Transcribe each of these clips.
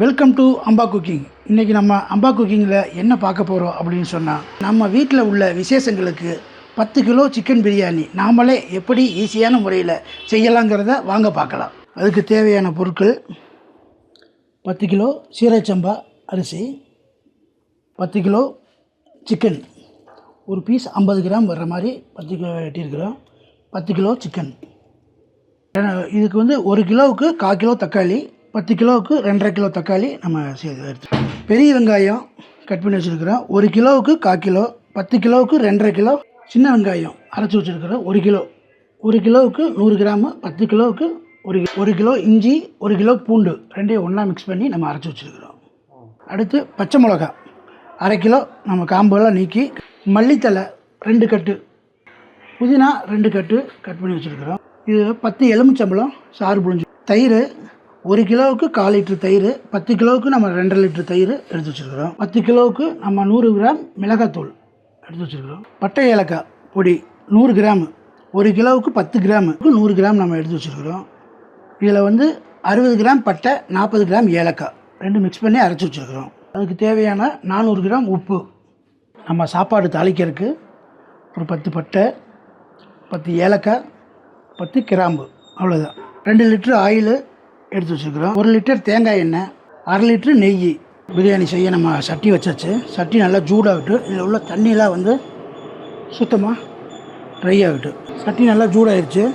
Welcome to Amba cooking இன்றைக்கி நம்ம அம்பா குக்கிங்கில் என்ன பார்க்க போகிறோம் அப்படின்னு சொன்னால் நம்ம வீட்டில் உள்ள விசேஷங்களுக்கு பத்து கிலோ சிக்கன் பிரியாணி நாமளே எப்படி ஈஸியான முறையில் செய்யலாங்கிறத வாங்க பார்க்கலாம். அதுக்கு தேவையான பொருட்கள் பத்து கிலோ சீரச்சம்பா அரிசி பத்து கிலோ சிக்கன் ஒரு பீஸ் ஐம்பது கிராம் வர்ற மாதிரி பத்து கிலோ வெட்டியிருக்கிறோம். பத்து கிலோ சிக்கன் ஏன்னா, இதுக்கு வந்து ஒரு கிலோவுக்கு கால் கிலோ தக்காளி பத்து கிலோவுக்கு ரெண்டரை கிலோ தக்காளி நம்ம சேர்த்து எடுத்து பெரிய வெங்காயம் கட் பண்ணி வச்சுருக்கிறோம். ஒரு கிலோவுக்கு கால் கிலோ பத்து கிலோவுக்கு ரெண்டரை கிலோ சின்ன வெங்காயம் அரைச்சி வச்சுருக்கிறோம். ஒரு கிலோ. ஒரு கிலோவுக்கு நூறு கிராமு பத்து கிலோவுக்கு ஒரு ஒரு கிலோ இஞ்சி ஒரு கிலோ பூண்டு ரெண்டையும் ஒன்றா மிக்ஸ் பண்ணி நம்ம அரைச்சி வச்சுருக்கிறோம். அடுத்து பச்சை மிளகா. அரை கிலோ நம்ம காம்பெல்லாம் நீக்கி மல்லித்தலை ரெண்டு கட்டு புதினா ரெண்டு கட்டு கட் பண்ணி வச்சுருக்கிறோம். இது பத்து எலுமிச்சம்பழம் சாறு புழிஞ்சு. தயிர் ஒரு கிலோவுக்கு கால் லிட்டர் தயிர் பத்து கிலோவுக்கு நம்ம ரெண்டரை லிட்டர் தயிர் எடுத்து வச்சுருக்கிறோம். பத்து கிலோவுக்கு நம்ம நூறு கிராம் மிளகாத்தூள் எடுத்து வச்சுருக்கிறோம். பட்டை ஏலக்காய் பொடி நூறு கிராம் ஒரு கிலோவுக்கு பத்து கிராமுக்கு நூறு கிராம் நம்ம எடுத்து வச்சுருக்கிறோம். இதில் வந்து அறுபது கிராம் பட்டை நாற்பது கிராம் ஏலக்காய் ரெண்டு மிக்ஸ் பண்ணி அரைச்சி வச்சுருக்கிறோம். அதுக்கு தேவையான நானூறு கிராம் உப்பு நம்ம சாப்பாடு தாளிக்கிறதுக்கு ஒரு பத்து பட்டை பத்து ஏலக்காய் பத்து கிராம்பு அவ்வளோதான் ரெண்டு லிட்ரு ஆயில் எடுத்து வச்சுருக்குறோம். ஒரு லிட்டர் தேங்காய் எண்ணெய் அரை லிட்ரு நெய் பிரியாணி செய்ய நம்ம சட்டி வச்சாச்சு. சட்டி நல்லா ஜூடாகிட்டு இதில் உள்ள தண்ணியெலாம் வந்து சுத்தமாக ட்ரை ஆகிட்டு சட்டி நல்லா சூடாயிருச்சு.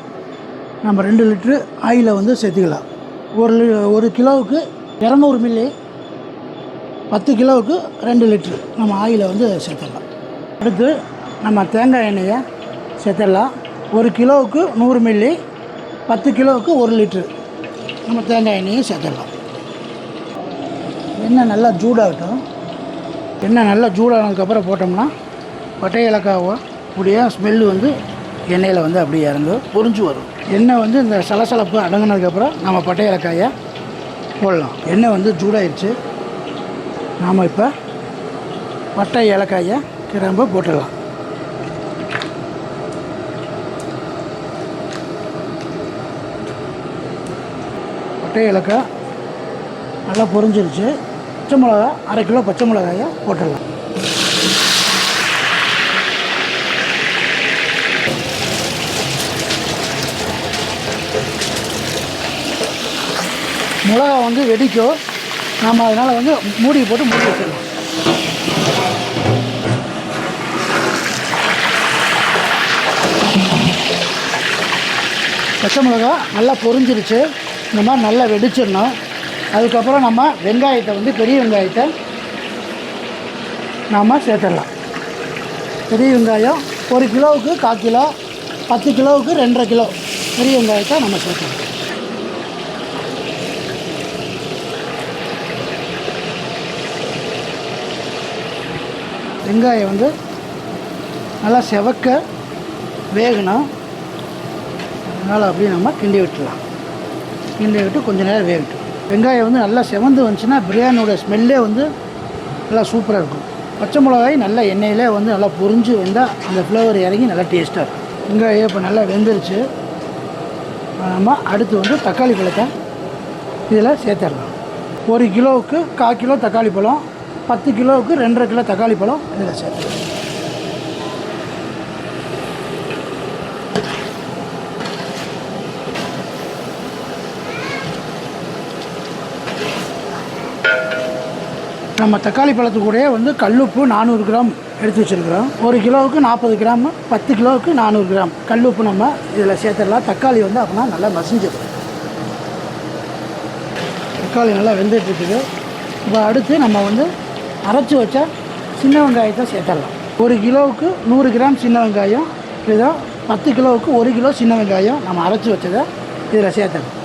நம்ம ரெண்டு லிட்ரு ஆயிலை வந்து சேர்த்துக்கலாம். ஒரு லி- ஒரு கிலோவுக்கு இரநூறு மில்லி பத்து கிலோவுக்கு ரெண்டு லிட்ரு நம்ம ஆயிலை வந்து சேர்த்துடலாம். அடுத்து நம்ம தேங்காய் எண்ணெயை சேர்த்துடலாம். ஒரு கிலோவுக்கு நூறு மில்லி பத்து கிலோவுக்கு ஒரு லிட்ரு நம்ம தேங்காய் எண்ணெயும் சேர்த்துடலாம். எண்ணெய் நல்லா ஜூடாகட்டும் எண்ணெய் நல்லா ஜூடானதுக்கப்புறம் போட்டோம்னா பட்டை இலக்காவோ கூடிய ஸ்மெல்லு வந்து எண்ணெயில் வந்து அப்படியே இறங்கு பொறிஞ்சு வரும். எண்ணெய் வந்து இந்த சலசலப்பு அடங்கினதுக்கப்புறம் நம்ம பட்டை இலக்காயை போடலாம். எண்ணெய் வந்து ஜூடாயிடுச்சு நாம் இப்போ பட்டை ஏலக்காயை கிராம்பு போட்டுடலாம். பட்டை ஏலக்காய் நல்லா பொரிஞ்சிருச்சு. பச்சை மிளகா அரை கிலோ பச்சை மிளகாயை போட்டுடலாம். மிளகா வந்து வெடிக்கும் நாம் அதனால் வந்து மூடி போட்டு மூடி வச்சிடலாம். பச்சை மிளகா நல்லா பொரிஞ்சிருச்சு. இந்த மாதிரி நல்லா வெடிச்சிடணும். அதுக்கப்புறம் நம்ம வெங்காயத்தை வந்து பெரிய வெங்காயத்தை நாம் சேர்த்துடலாம். பெரிய வெங்காயம் ஒரு கிலோவுக்கு கால் கிலோ பத்து கிலோவுக்கு ரெண்டரை கிலோ பெரிய வெங்காயத்தை நம்ம சேர்த்துடலாம். வெங்காயம் வந்து நல்லா செவக்க வேகணும். அதனால் அப்படியே நம்ம கிண்டி விட்டுலாம் கிண்டி விட்டு கொஞ்சம் நேரம் வேகட்டும். வெங்காயம் வந்து நல்லா செவந்து வந்துச்சுன்னா பிரியாணியோட ஸ்மெல்லே வந்து நல்லா சூப்பராக இருக்கும். பச்சை மிளகாய் நல்லா எண்ணெயிலே வந்து நல்லா பொரிஞ்சு வந்தால் அந்த ஃப்ளேவர் இறங்கி நல்லா டேஸ்ட்டாக இருக்கும். வெங்காயம் இப்போ நல்லா வெந்துருச்சு. நம்ம அடுத்து வந்து தக்காளி பழத்தை இதில் சேர்த்துடலாம். ஒரு கிலோவுக்கு கால் கிலோ தக்காளி பழம் பத்து கிலோவுக்கு ரெண்டரை கிலோ தக்காளி பழம் இதில் சேர்த்துடலாம். நம்ம தக்காளி பழத்து கூடயே வந்து கல்லுப்பு நானூறு கிராம் எடுத்து வச்சுருக்கிறோம். ஒரு கிலோவுக்கு நாற்பது கிராம் பத்து கிலோவுக்கு நானூறு கிராம் கல்லுப்பு நம்ம இதில் சேர்த்துடலாம். தக்காளி வந்து அப்படின்னா நல்லா மசிஞ்சது தக்காளி நல்லா வெந்துட்டுருக்குது. இப்போ அடுத்து நம்ம வந்து அரைச்சி வச்ச சின்ன வெங்காயத்தை சேர்த்துடலாம். ஒரு கிலோவுக்கு நூறு கிராம் சின்ன வெங்காயம் இதுதான் பத்து கிலோவுக்கு ஒரு கிலோ சின்ன வெங்காயம் நம்ம அரைச்சி வச்சதை இதில் சேர்த்துடலாம்.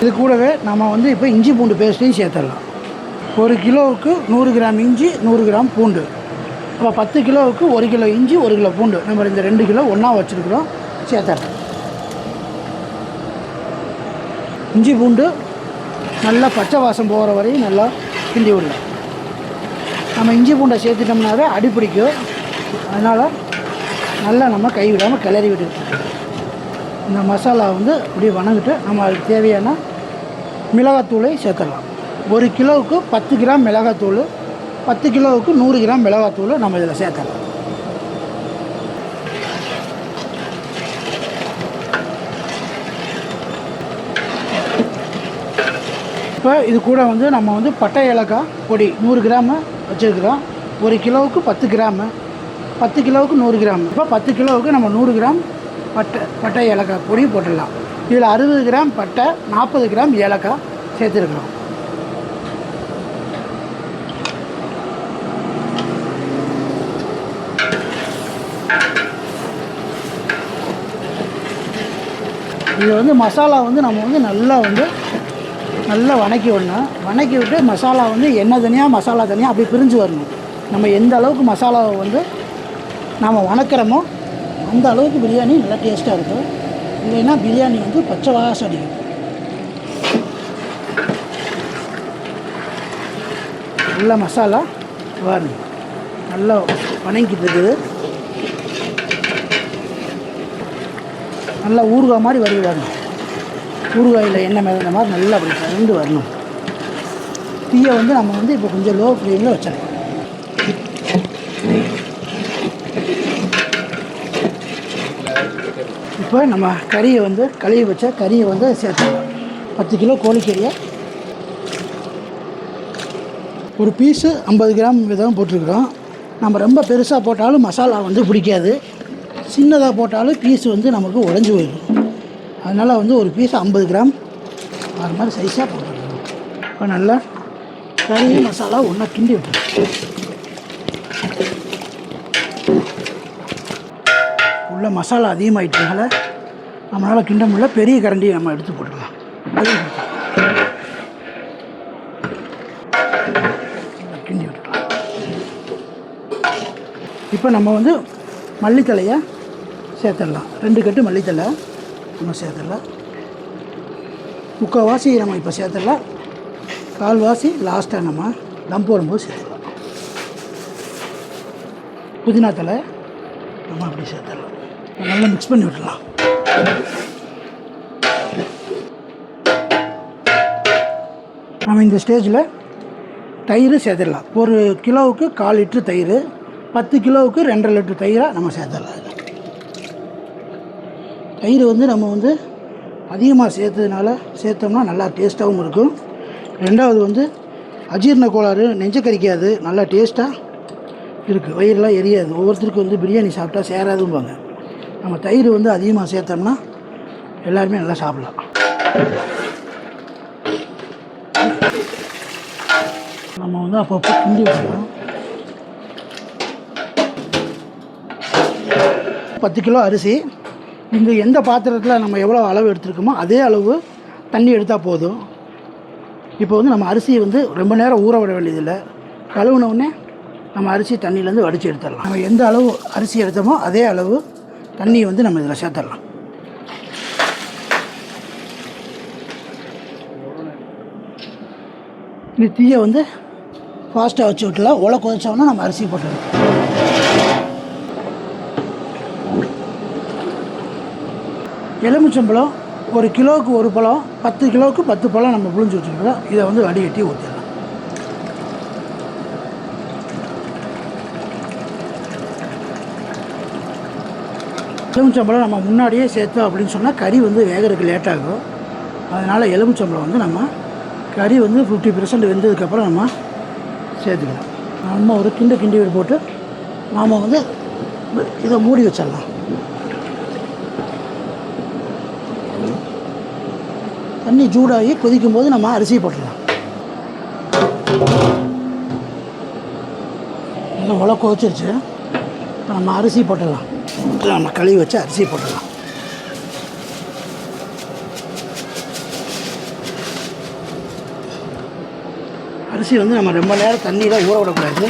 இது கூடவே நம்ம வந்து இப்போ இஞ்சி பூண்டு பேஸ்ட்டையும் சேர்த்துடலாம். ஒரு கிலோவுக்கு நூறு கிராம் இஞ்சி நூறு கிராம் பூண்டு. அப்போ பத்து கிலோவுக்கு ஒரு கிலோ இஞ்சி ஒரு கிலோ பூண்டு. நம்ம இந்த ரெண்டு கிலோ ஒன்றா வச்சுருக்குறோம். சேர்த்துடலாம். இஞ்சி பூண்டு நல்லா பச்சை வாசம் போகிற வரையும் நல்லா கிண்டி விடலாம். நம்ம இஞ்சி பூண்டை சேர்த்துட்டோம்னாவே அடி பிடிக்கும் அதனால் நல்லா நம்ம கைவிடாமல் கிளறி விட்டுருக்கோம் இந்த மசாலா வந்து அப்படியே வணங்கிட்டு நம்ம அதுக்கு தேவையான மிளகாத்தூளை சேர்த்துடலாம். ஒரு கிலோவுக்கு பத்து கிராம் மிளகாத்தூள் பத்து கிலோவுக்கு நூறு கிராம் மிளகாத்தூள் நம்ம இதில் சேர்த்துடலாம். இப்போ இது கூட வந்து நம்ம வந்து பட்டை ஏலக்காய் பொடி நூறு கிராமு வச்சுருக்கிறோம். ஒரு கிலோவுக்கு பத்து கிராமு பத்து கிலோவுக்கு நூறு கிராம். இப்போ பத்து கிலோவுக்கு நம்ம நூறு கிராம் பட்டை பட்டை ஏலக்காய் பொடி போட்டுடலாம். இதில் அறுபது கிராம் பட்டை நாற்பது கிராம் ஏலக்காய் சேர்த்துருக்குறோம். இது வந்து மசாலா வந்து நம்ம வந்து நல்லா வந்து நல்லா வணக்கி விடணும். வணக்கி விட்டு மசாலா வந்து எண்ணெய் தனியாக மசாலா தனியாக அப்படி பிரிஞ்சு வரணும். நம்ம எந்த அளவுக்கு மசாலாவை வந்து நாம் வணக்கிறோமோ அந்த அளவுக்கு பிரியாணி நல்லா டேஸ்ட்டாக இருக்கும். இல்லைன்னா பிரியாணி வந்து பச்சை வாசம் அடிக்கும். நல்ல மசாலா வரணும் நல்லா வணங்கிட்டு இருக்குது நல்லா ஊறுகாய் மாதிரி வருது வரணும் ஊறுகாயில் எண்ணெய் மேலே மாதிரி நல்லா அப்படி கலந்து வரணும். தீயை வந்து நம்ம வந்து இப்போ கொஞ்சம் லோ ஃப்ளேமில் வச்சிடலாம். இப்போ நம்ம கறியை வந்து கழுவி வச்ச கறியை வந்து சேர்த்துக்கலாம். பத்து கிலோ கோழிக்கறியை. ஒரு பீஸு ஐம்பது கிராம் விதம் போட்டிருக்கிறோம். நம்ம ரொம்ப பெருசாக போட்டாலும் மசாலா வந்து பிடிக்காது. சின்னதாக போட்டாலும் பீஸ் வந்து நமக்கு உடஞ்சி போயிடும். அதனால் வந்து ஒரு பீஸ் ஐம்பது கிராம் அது மாதிரி சைஸாக போட்டுருக்கணும் இப்போ நல்லா கறி மசாலா ஒன்றா கிண்டி விட்டுருக்கோம் உள்ள மசாலா அதிகமாகிட்டனால நம்மளால் கிண்ட முடியல பெரிய கரண்டியை நம்ம எடுத்து போட்டுக்கலாம். கிண்டி விட்டுக்கலாம். இப்போ நம்ம வந்து மல்லித்தலையை சேர்த்துடலாம். ரெண்டு கட்டு மல்லித்தலை நம்ம சேர்த்துடலாம். முக்கால்வாசி நம்ம இப்போ சேர்த்துடலாம். கால்வாசி லாஸ்ட்டாக நம்ம தம் போடும்போது சேர்த்துடலாம். புதினா தலை நம்ம அப்படி சேர்த்துடலாம். நல்லா மிக்ஸ் பண்ணி விட்டுடலாம். நம்ம இந்த ஸ்டேஜில் தயிர் சேர்த்துடலாம். ஒரு கிலோவுக்கு கால் லிட்ரு தயிர் பத்து கிலோவுக்கு ரெண்டரை லிட்ரு தயிராக நம்ம சேர்த்துடலாம் தயிர் வந்து நம்ம வந்து அதிகமாக சேர்த்ததுனால சேர்த்தோம்னா நல்லா டேஸ்ட்டாகவும் இருக்கும். ரெண்டாவது வந்து அஜீரண கோளாறு நெஞ்ச கறிக்காது நல்லா டேஸ்ட்டாக இருக்குது வயிறுலாம் எரியாது. ஒவ்வொருத்தருக்கும் வந்து பிரியாணி சாப்பிட்டா சேராதும்பாங்க. நம்ம தயிர் வந்து அதிகமாக சேர்த்தோம்னா எல்லாருமே நல்லா சாப்பிடலாம். நம்ம வந்து அப்பப்போ கிண்டி விட்டுறோம் பத்து கிலோ அரிசி. இந்த எந்த பாத்திரத்தில் நம்ம எவ்வளோ அளவு எடுத்துருக்கோமோ அதே அளவு தண்ணி எடுத்தால் போதும். இப்போ வந்து நம்ம அரிசியை வந்து ரொம்ப நேரம் ஊற விட வேண்டியதில்லை. கழுவுனவுடனே நம்ம அரிசி தண்ணியிலேருந்து வடித்து எடுத்துடலாம். நம்ம எந்த அளவு அரிசி எடுத்தோமோ அதே அளவு தண்ணியை வந்து நம்ம இதில் சேர்த்துடலாம். இந்த தீயை வந்து ஃபாஸ்ட்டாக வச்சு விட்டுலாம் உலை கொதிச்சோம்னா நம்ம அரிசி போட்டுடலாம். எலுமிச்சம்பழம் ஒரு கிலோவுக்கு ஒரு பழம் பத்து கிலோவுக்கு பத்து பழம் நம்ம புழிஞ்சு வச்சுருக்கோம் இதை வந்து வடிகட்டி ஊற்றிடலாம் எலுமிச்சம்பழம் நம்ம முன்னாடியே சேர்த்தோம் அப்படின்னு சொன்னால் கறி வந்து வேகிறதுக்கு லேட் ஆகும். அதனால் எலுமிச்சம்பழம் வந்து நம்ம கறி வந்து ஃபிஃப்டி பெர்சன்ட் வெந்ததுக்கப்புறம் நம்ம சேர்த்துக்கலாம். நம்ம ஒரு கிண்டு கிண்டி போட்டு நாம் வந்து இதை மூடி வச்சிடலாம். தண்ணி சூடாகி கொதிக்கும் போது நம்ம அரிசி போட்டுடலாம். நல்லா உழ கொதிச்சிருச்சு இப்போ நம்ம அரிசி போட்டுடலாம். நம்ம கழுவி வச்சு அரிசி போட்டுடலாம். அரிசி வந்து நம்ம ரொம்ப நேரம் தண்ணியில் ஊற விடக்கூடாது.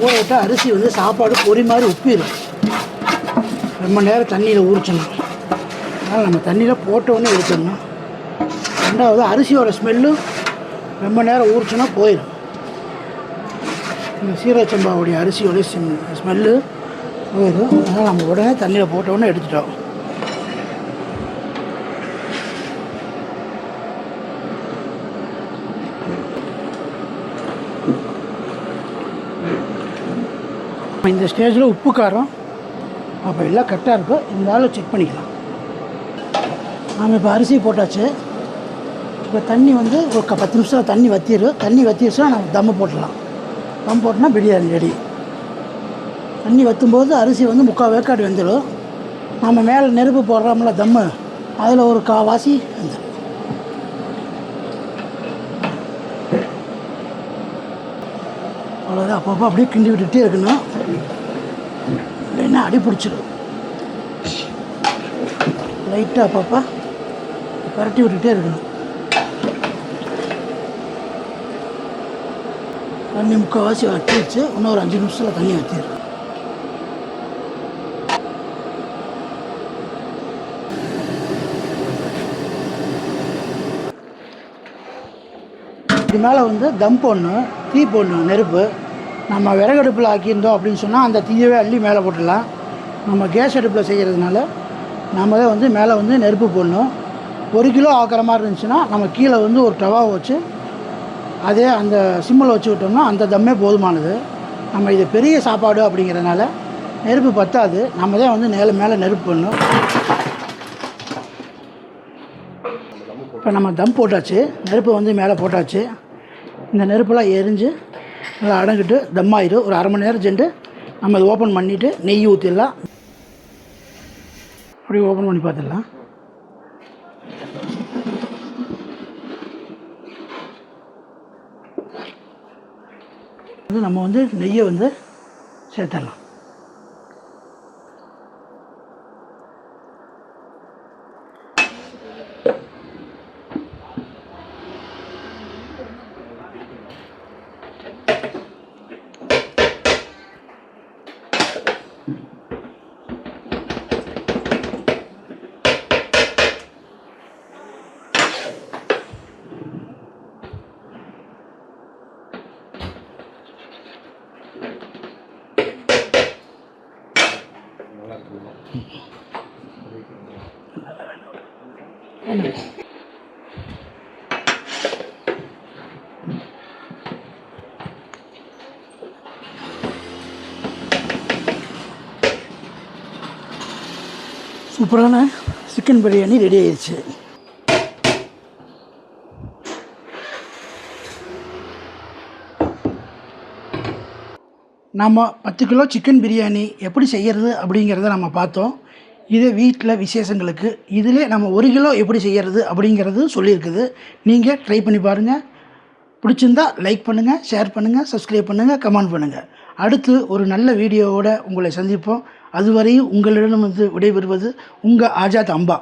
ஊற விட்டால் அரிசி வந்து சாப்பாடு பொறி மாதிரி உப்பிடும். ரொம்ப நேரம் தண்ணியில் ஊறிச்சணும் அதனால் நம்ம தண்ணியில் போட்ட எடுத்துடணும். ரெண்டாவது அரிசியோட ஸ்மெல்லும் ரொம்ப நேரம் ஊறிச்சுன்னா போயிடும். இந்த சீரகச்சம்பாவுடைய அரிசியோட ஸ்மெல்லு போயிடும் அதனால் நம்ம உடனே தண்ணியில் போட்ட உடனே எடுத்துட்டோம். இந்த ஸ்டேஜில் உப்பு காரம் அப்போ எல்லாம் கரெக்டாக இருக்கோ. இருந்தாலும் செக் பண்ணிக்கலாம். நாம் இப்போ அரிசி போட்டாச்சு. இப்போ தண்ணி வந்து ஒரு பத்து நிமிஷம் தண்ணி வற்றிடும் தண்ணி வற்றிடுச்சுன்னா நம்ம தம்மு போட்டலாம் தம் போட்டோன்னா பிரியாணி ரெடி தண்ணி வற்றும்போது அரிசி வந்து முக்கால் வேக்காடு வெந்துடும். நம்ம மேலே நெருப்பு போடுறோம்ல தம்மு. அதில் ஒரு காவாசி வெந்துடும் அவ்வளோதான் அப்பப்போ அப்படியே கிண்டி விட்டுகிட்டே இருக்கணும். இல்லைன்னா அடி பிடிச்சிடும். லைட்டாக அப்பப்போ பரட்டி விட்டுகிட்டே இருக்கணும். தண்ணி முக்கால்வாசி வச்சிருச்சு இன்னொரு அஞ்சு நிமிஷத்தில் தண்ணி வச்சிரு இது மேலே வந்து தம் போடணும் தீ போடணும் நெருப்பு. நம்ம விறகடுப்பில் ஆக்கியிருந்தோம் அப்படின்னு சொன்னால் அந்த தீயவே அள்ளி மேலே போட்டுடலாம். நம்ம கேஸ் அடுப்பில் செய்கிறதுனால நம்ம தான் வந்து மேலே வந்து நெருப்பு போடணும். ஒரு கிலோ ஆக்கிற மாதிரி இருந்துச்சுன்னா நம்ம கீழே வந்து ஒரு டவாவை வச்சு அதே அந்த சிம்மில் வச்சு விட்டோம்னா அந்த தம்மே போதுமானது. நம்ம இது பெரிய சாப்பாடு அப்படிங்கிறதுனால நெருப்பு பத்தாது. நம்ம தான் வந்து மேலே மேலே நெருப்பு பண்ணணும் இப்போ நம்ம தம் போட்டாச்சு நெருப்பு வந்து மேலே போட்டாச்சு. இந்த நெருப்பெல்லாம் எரிஞ்சு நல்லா அடங்கிட்டு தம் ஆயிடும் ஒரு அரை மணி நேரம் சென்று நம்ம அதை ஓப்பன் பண்ணிவிட்டு நெய் ஊற்றிடலாம் அப்படியே ஓப்பன் பண்ணி பார்த்துடலாம். வந்து நம்ம வந்து நெய்யை வந்து சேர்த்துடலாம். சூப்பரான சிக்கன் பிரியாணி ரெடி ஆயிடுச்சு. நம்ம பத்து கிலோ சிக்கன் பிரியாணி எப்படி செய்கிறது அப்படிங்கிறத நம்ம பார்த்தோம். இதே வீட்டில் விசேஷங்களுக்கு இதிலே நம்ம ஒரு கிலோ எப்படி செய்கிறது அப்படிங்கிறது சொல்லியிருக்குது. நீங்கள் ட்ரை பண்ணி பாருங்கள் பிடிச்சிருந்தா லைக் பண்ணுங்கள் ஷேர் பண்ணுங்கள் சப்ஸ்கிரைப் பண்ணுங்கள் கமெண்ட் பண்ணுங்கள் அடுத்து ஒரு நல்ல வீடியோவோட உங்களை சந்திப்போம். அதுவரையும் உங்களிடம் வந்து விடைபெறுவது உங்கள் ஆஜாத் அம்பா.